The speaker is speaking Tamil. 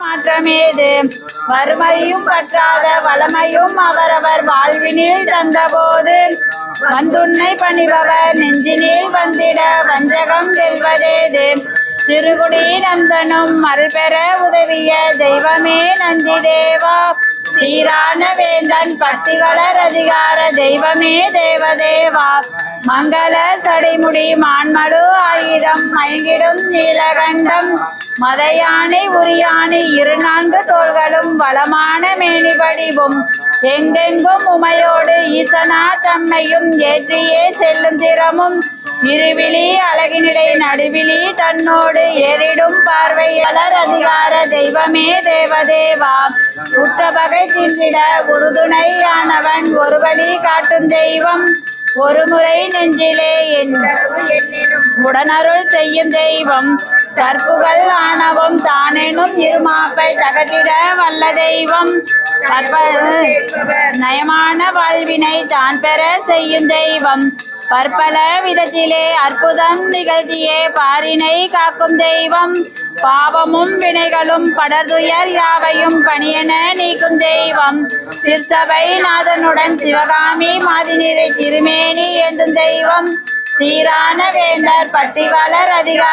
மாற்றமேது? வறுமையும் பற்றாத வளமையும் அவரவர் வாழ்வினில் தந்தபோது வந்துன்னை பணிபவர் நெஞ்சினில் வந்திட வஞ்சகம் செல்வதேது சிறுகுடி நந்தனும் மறுபெற உதவிய தெய்வமே நந்தி தேவா சீரான வேந்தன் பக்தி வளர் அதிகார தெய்வமே தேவதேவா. மங்கள சடைமுடி மான்மடு ஆயுதம் மயங்கிடும் நீலகண்டம் மதையானை உரியானை இரு நான்கு தோள்களும் வளமான மேனி வடிவும் எங்கெங்கும் உமையோடு ஈசனா தம்மையும் ஏற்றியே செல்லும் திறமும். இருவிழி அழகினிடை நடுவிழி தன்னோடு ஏறிடும் பார்வையாளர் அதிகார தெய்வமே தேவதேவா. உற்றபகை தின்றிட உறுதுணையானவன். ஒரு வழி காட்டும் தெய்வம். ஒரு முறை நெஞ்சிலே என் உடனருள் செய்யும் தெய்வம். தற்புகள் ஆணவம் தானேனும் இருமாப்பை தகட்டிட வல்ல தெய்வம். நயமான வாழ்வினை தான் பெற செய்யும் தெய்வம். பற்பல விதத்திலே அற்புதம் நிகழ்த்தியே பாரினை காக்கும் தெய்வம். பாவமும் வினைகளும் படர்துயர் யாவையும் பணியென நீக்கும் தெய்வம். சிற்சபை நாதனுடன் சிவகாமி மாதினிறை திருமேனி என்றும் தெய்வம். சீரான வேந்தர் பட்டி வளர் அதிகாரி.